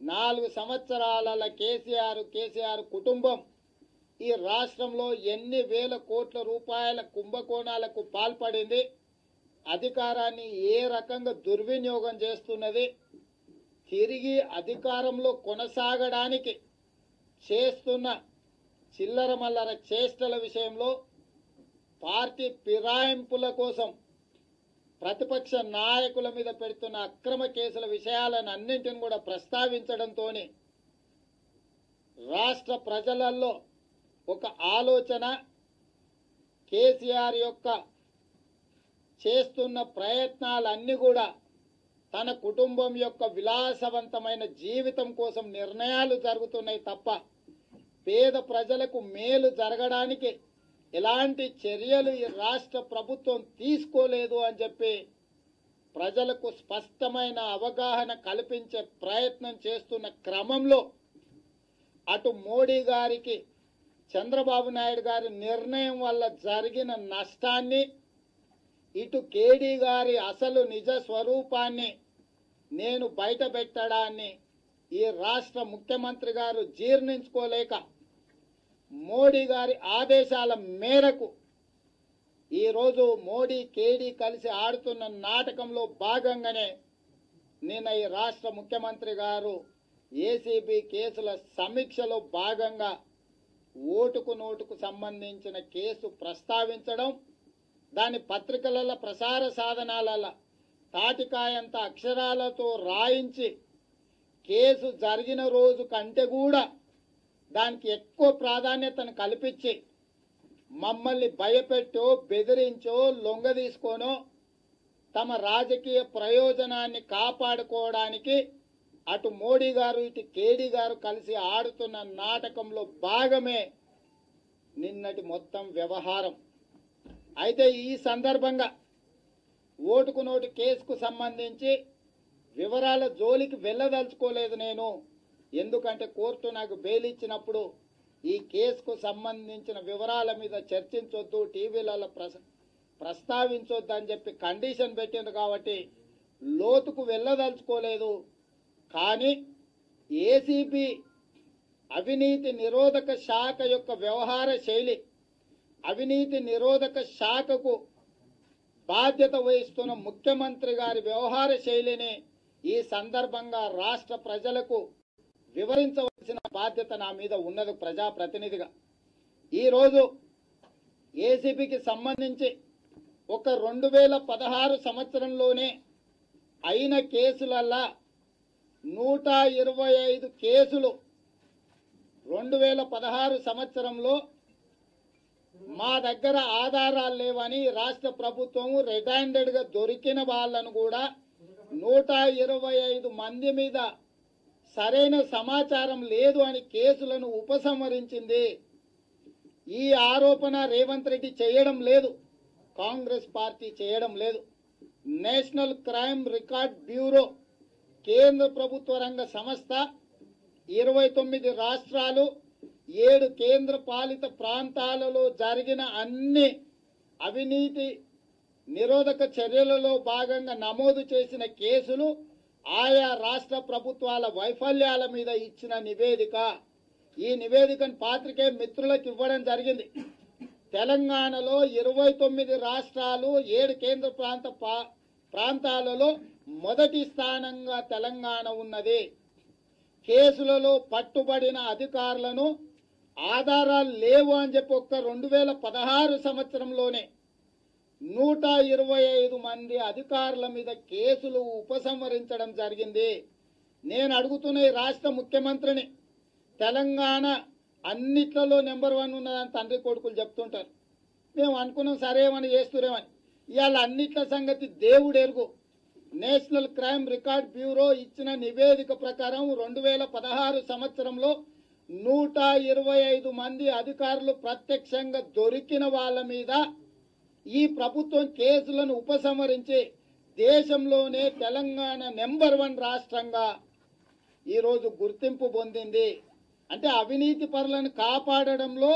నాలుగు సంవత్సరాల కేసీఆర్ కేసీఆర్ కుటుంబం ఈ రాష్ట్రంలో ఎన్ని వేల కోట్ల రూపాయల కుంభకోణాలకు పాల్పడింది అధికారాన్ని ఏ రకంగా దుర్వినియోగం చేస్తున్నది తిరిగి అధికారంలో కొనసాగడానికి చేస్తున్న చిల్లర మల్లర చేష్టల విషయంలో పార్టీ ఫిరాయింపుల కోసం ప్రతిపక్ష నాయకుల మీద పెడుతున్న అక్రమ కేసుల విషయాలను అన్నింటిని కూడా ప్రస్తావించడంతో రాష్ట్ర ప్రజలలో ఒక ఆలోచన కేసీఆర్ యొక్క చేస్తున్న ప్రయత్నాలన్నీ కూడా తన కుటుంబం యొక్క విలాసవంతమైన జీవితం కోసం నిర్ణయాలు జరుగుతున్నాయి తప్ప పేద ప్రజలకు మేలు జరగడానికి ఎలాంటి చర్యలు ఈ రాష్ట్ర ప్రభుత్వం తీసుకోలేదు అని చెప్పి ప్రజలకు స్పష్టమైన అవగాహన కల్పించే ప్రయత్నం చేస్తున్న క్రమంలో అటు మోడీ గారికి చంద్రబాబు నాయుడు గారి నిర్ణయం వల్ల జరిగిన నష్టాన్ని ఇటు కేడీ గారి అసలు నిజ స్వరూపాన్ని నేను బయట పెట్టడాన్ని ఈ రాష్ట్ర ముఖ్యమంత్రి గారు జీర్ణించుకోలేక మోడీ గారి ఆదేశాల మేరకు ఈరోజు మోడీ కేడీ కలిసి ఆడుతున్న నాటకంలో భాగంగానే నిన్న ఈ రాష్ట్ర ముఖ్యమంత్రి గారు ఏసీబీ కేసుల సమీక్షలో భాగంగా ఓటుకు నోటుకు సంబంధించిన కేసు ప్రస్తావించడం దాని పత్రికలలో ప్రసార సాధనాలలో తాటికాయంత అక్షరాలతో రాయించి కేసు జరిగిన రోజు కంటే కూడా దానికి ఎక్కువ ప్రాధాన్యతను కల్పించి మమ్మల్ని భయపెట్టో బెదిరించో లొంగ తీసుకోనో తమ రాజకీయ ప్రయోజనాన్ని కాపాడుకోవడానికి అటు మోడీ గారు ఇటు కేడీ గారు కలిసి ఆడుతున్న నాటకంలో భాగమే నిన్నటి మొత్తం వ్యవహారం. అయితే ఈ సందర్భంగా ఓటుకు నోటు కేసుకు సంబంధించి వివరాల జోలికి వెళ్ళదలుచుకోలేదు నేను. ఎందుకంటే కోర్టు నాకు బెయిల్ ఇచ్చినప్పుడు ఈ కేసుకు సంబంధించిన వివరాల మీద చర్చించొద్దు టీవీలలో ప్రస ప్రస్తావించొద్దు అని చెప్పి కండిషన్ పెట్టింది కాబట్టి లోతుకు వెళ్ళదలుచుకోలేదు. కానీ ఏసీబీ అవినీతి నిరోధక శాఖ యొక్క వ్యవహార శైలి అవినీతి నిరోధక శాఖకు బాధ్యత వహిస్తున్న ముఖ్యమంత్రి గారి వ్యవహార శైలిని ఈ సందర్భంగా రాష్ట్ర ప్రజలకు వివరించవలసిన బాధ్యత నా మీద ఉన్నది ప్రజాప్రతినిధిగా. ఈరోజు ఏసీబీకి సంబంధించి ఒక రెండు వేల పదహారు సంవత్సరంలోనే అయిన కేసులల్లా నూట ఇరవై ఐదు కేసులు రెండు వేల పదహారు సంవత్సరంలో మా దగ్గర ఆధారాలు లేవని రాష్ట్ర ప్రభుత్వం రిటైండెడ్గా దొరికిన వాళ్ళను కూడా నూట ఇరవై ఐదు మంది మీద సరైన సమాచారం లేదు అని కేసులను ఉపసంహరించింది. ఈ ఆరోపణ రేవంత్ రెడ్డి చేయడం లేదు. కాంగ్రెస్ పార్టీ చేయడం లేదు. నేషనల్ క్రైమ్ రికార్డ్ బ్యూరో కేంద్ర ప్రభుత్వ రంగ సంస్థ ఇరవై తొమ్మిది రాష్ట్రాలు ఏడు కేంద్ర పాలిత ప్రాంతాలలో జరిగిన అన్ని అవినీతి నిరోధక చర్యలలో భాగంగా నమోదు చేసిన కేసులు ఆయా రాష్ట్ర ప్రభుత్వాల వైఫల్యాల మీద ఇచ్చిన నివేదిక. ఈ నివేదికను పాత్రికే మిత్రులకు ఇవ్వడం జరిగింది. తెలంగాణలో ఇరవై తొమ్మిది రాష్ట్రాలు ఏడు కేంద్ర ప్రాంత పా- ప్రాంతాలలో మొదటి స్థానంగా తెలంగాణ ఉన్నది. కేసులలో పట్టుబడిన అధికారులను ఆధారాలు లేవు అని చెప్పి ఒక్క రెండు వేల పదహారు సంవత్సరంలోనే నూట ఇరవై ఐదు మంది అధికారుల మీద కేసులు ఉపసంహరించడం జరిగింది. నేను అడుగుతున్న ఈ రాష్ట్ర ముఖ్యమంత్రిని తెలంగాణ అన్నిట్లలో నెంబర్ వన్ ఉన్నదని తండ్రి కొడుకులు చెప్తుంటారు. మేము అనుకున్నాం సరేమని చేస్తురేమని ఇవాళ అన్నిట్ల సంగతి దేవుడు ఎరుగు. నేషనల్ క్రైమ్ రికార్డ్ బ్యూరో ఇచ్చిన నివేదిక ప్రకారం రెండు వేల పదహారు సంవత్సరంలో నూట ఇరవై ఐదు మంది అధికారులు ప్రత్యక్షంగా దొరికిన వాళ్ళ మీద ఈ ప్రభుత్వం కేసులను ఉపసంహరించి దేశంలోనే తెలంగాణ నెంబర్ వన్ రాష్ట్రంగా ఈరోజు గుర్తింపు పొందింది. అంటే అవినీతి పరులను కాపాడడంలో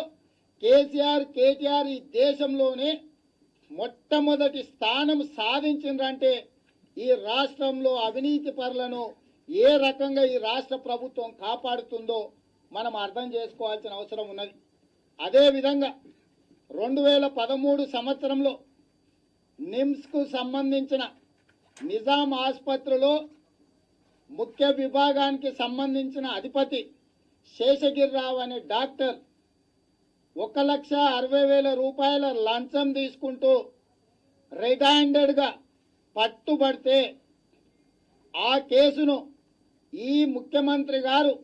కేసీఆర్ కేటీఆర్ ఈ దేశంలోనే మొట్టమొదటి స్థానం సాధించిండ్రంటే ఈ రాష్ట్రంలో అవినీతి పరులను ఏ రకంగా ఈ రాష్ట్ర ప్రభుత్వం కాపాడుతుందో మనం అర్థం చేసుకోవాల్సిన అవసరం ఉన్నది. అదేవిధంగా రెండు వేల పదమూడు సంవత్సరంలో నిమ్స్కు సంబంధించిన నిజాం ఆసుపత్రిలో ముఖ్య విభాగానికి సంబంధించిన అధిపతి శేషగిరిరావు అనే డాక్టర్ ఒక లక్ష అరవై వేల రూపాయల లంచం తీసుకుంటూ రెడ్ హ్యాండెడ్గా పట్టుబడితే ఆ కేసును ఈ ముఖ్యమంత్రి గారు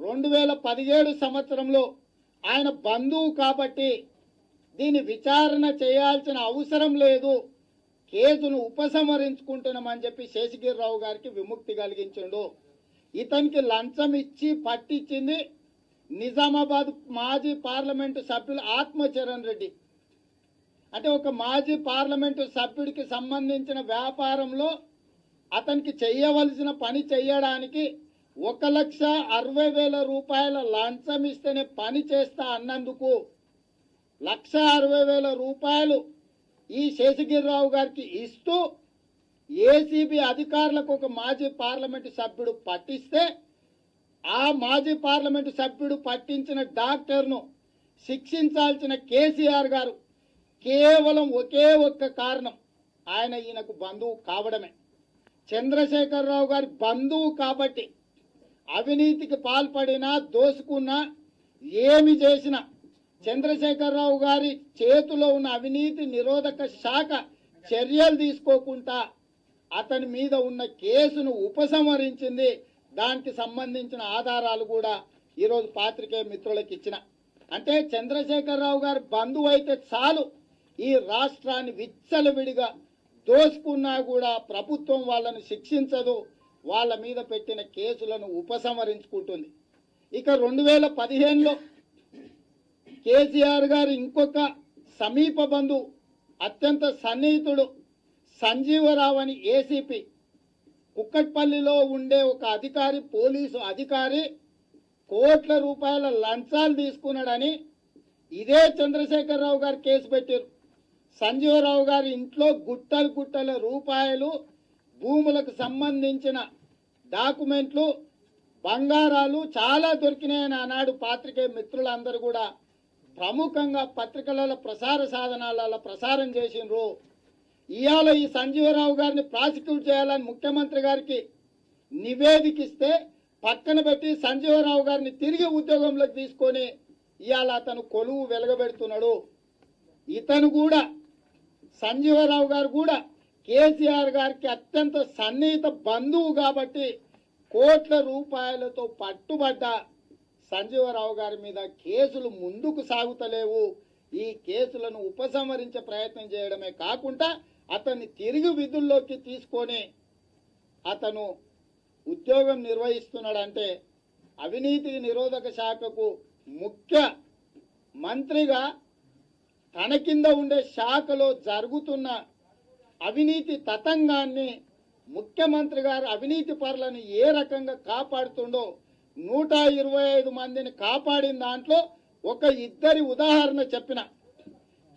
రెండు వేల పదిహేడు సంవత్సరంలో ఆయన బంధువు కాబట్టి దీని విచారణ చేయాల్సిన అవసరం లేదు. కేసును ఉపసంహరించుకుంటున్నామని చెప్పి శేషగిరిరావు గారికి విముక్తి కలిగించిండు. ఇతనికి లంచం ఇచ్చి పట్టించింది నిజామాబాద్ మాజీ పార్లమెంటు సభ్యులు ఆత్మచరణ్ రెడ్డి. అంటే ఒక మాజీ పార్లమెంటు సభ్యుడికి సంబంధించిన వ్యాపారంలో అతనికి చేయవలసిన పని చేయడానికి ఒక లక్ష అరవై వేల రూపాయల లంచం ఇస్తేనే పని చేస్తా అన్నందుకు లక్ష అరవై వేల రూపాయలు ఈ శేషగిరిరావు గారికి ఇస్తూ ఏసీబీ అధికారులకు ఒక మాజీ పార్లమెంటు సభ్యుడు పట్టిస్తే ఆ మాజీ పార్లమెంటు సభ్యుడు పట్టించిన డాక్టర్ను శిక్షించాల్సిన కేసీఆర్ గారు కేవలం ఒకే ఒక్క కారణం. ఆయన ఈయనకు బంధువు కావడమే. చంద్రశేఖరరావు గారి బంధువు కాబట్టి అవినీతికి పాల్పడినా దోసుకున్నా ఏమి చేసినా చంద్రశేఖరరావు గారి చేతిలో ఉన్న అవినీతి నిరోధక శాఖ చర్యలు తీసుకోకుండా అతని మీద ఉన్న కేసును ఉపసంహరించింది. దానికి సంబంధించిన ఆధారాలు కూడా ఈరోజు పాత్రికేయ మిత్రులకు ఇచ్చిన. అంటే చంద్రశేఖరరావు గారి బంధువు అయితే చాలు. ఈ రాష్ట్రాన్ని విచ్చలవిడిగా దోసుకున్నా కూడా ప్రభుత్వం వాళ్ళను శిక్షించదు. వాళ్ళ మీద పెట్టిన కేసులను ఉపసంహరించుకుంటుంది. ఇక రెండు వేల పదిహేనులో కేసీఆర్ గారు ఇంకొక సమీప బంధువు అత్యంత సన్నిహితుడు సంజీవరావు అని ఏసీపీ. కుక్కట్పల్లిలో ఉండే ఒక అధికారి పోలీసు అధికారి కోట్ల రూపాయల లంచాలు తీసుకున్నాడని ఇదే చంద్రశేఖరరావు గారు కేసు పెట్టారు. సంజీవరావు గారి ఇంట్లో గుట్టలు గుట్టల రూపాయలు భూములకు సంబంధించిన డాక్యుమెంట్లు బంగారాలు చాలా దొరికినాయని ఆనాడు పాత్రికేయ మిత్రులందరూ కూడా ప్రముఖంగా పత్రికలలో ప్రసార సాధనాలలో ప్రసారం చేసిండ్రు. ఇవాళ ఈ సంజీవరావు గారిని ప్రాసిక్యూట్ చేయాలని ముఖ్యమంత్రి గారికి నివేదిక ఇస్తే పక్కన పెట్టి సంజీవరావు గారిని తిరిగి ఉద్యోగంలోకి తీసుకొని ఇవాళ అతను కొలువు వెలగబెడుతున్నాడు. ఇతను కూడా సంజీవరావు గారు కూడా కేసీఆర్ గారికి అత్యంత సన్నిహిత బంధువు కాబట్టి కోట్ల రూపాయలతో పట్టుబడ్డ సంజీవరావు గారి మీద కేసులు ముందుకు సాగుతలేవు. ఈ కేసులను ఉపసంహరించే ప్రయత్నం చేయడమే కాకుండా అతన్ని తిరిగి విధుల్లోకి తీసుకొని అతను ఉద్యోగం నిర్వహిస్తున్నాడంటే అవినీతి నిరోధక శాఖకు ముఖ్య మంత్రిగా తన కింద ఉండే శాఖలో జరుగుతున్న అవినీతి తతంగాన్ని ముఖ్యమంత్రి గారు అవినీతి పరులను ఏ రకంగా కాపాడుతుండో నూట ఇరవై ఐదు మందిని కాపాడిన దాంట్లో ఒక ఇద్దరి ఉదాహరణ చెప్పిన.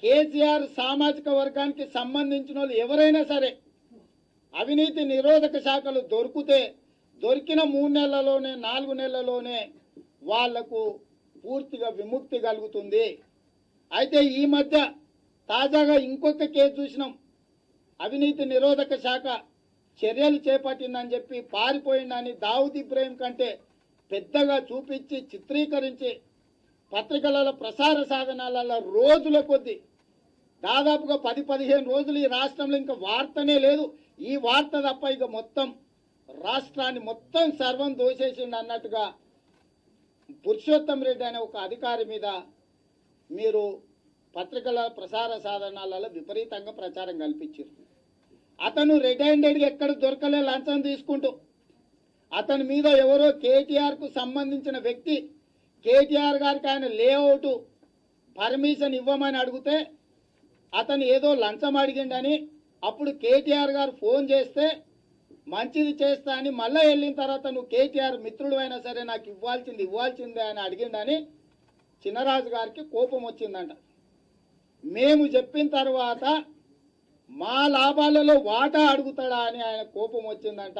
కేసీఆర్ సామాజిక వర్గానికి సంబంధించిన వాళ్ళు ఎవరైనా సరే అవినీతి నిరోధక శాఖలు దొరికితే దొరికిన మూడు నెలల్లోనే నాలుగు నెలల్లోనే వాళ్ళకు పూర్తిగా విముక్తి కలుగుతుంది. అయితే ఈ మధ్య తాజాగా ఇంకొక కేసు చూసినాం. అవినీతి నిరోధక శాఖ చర్యలు చేపట్టిందని చెప్పి పారిపోయిందని దావుద్ ఇబ్రాహీం కంటే పెద్దగా చూపించి చిత్రీకరించి పత్రికలలో ప్రసార సాధనాలలో రోజుల కొద్దీ దాదాపుగా పది పదిహేను రోజులు ఈ రాష్ట్రంలో ఇంకా వార్తనే లేదు. ఈ వార్త తప్ప ఇక మొత్తం రాష్ట్రాన్ని మొత్తం సర్వం దోసేసిండు అన్నట్టుగా పురుషోత్తం రెడ్డి అనే ఒక అధికారి మీద మీరు పత్రికల ప్రసార సాధనాలలో విపరీతంగా ప్రచారం కల్పించారు. అతను రెడ్ ఎక్కడ దొరకలే లంచం తీసుకుంటూ అతని మీద ఎవరో కేటీఆర్కు సంబంధించిన వ్యక్తి కేటీఆర్ గారికి ఆయన లేఅవుట్ పర్మిషన్ ఇవ్వమని అడిగితే అతను ఏదో లంచం అడిగిండని అప్పుడు కేటీఆర్ గారు ఫోన్ చేస్తే మంచిది చేస్తా అని మళ్ళీ వెళ్ళిన తర్వాత నువ్వు కేటీఆర్ మిత్రుడు అయినా సరే నాకు ఇవ్వాల్సింది ఇవ్వాల్సిందే అని అడిగిండని చిన్నరాజు గారికి కోపం వచ్చిందంట. మేము చెప్పిన తర్వాత మా లాభాలలో వాటా అడుగుతాడా అని ఆయన కోపం వచ్చిందంట.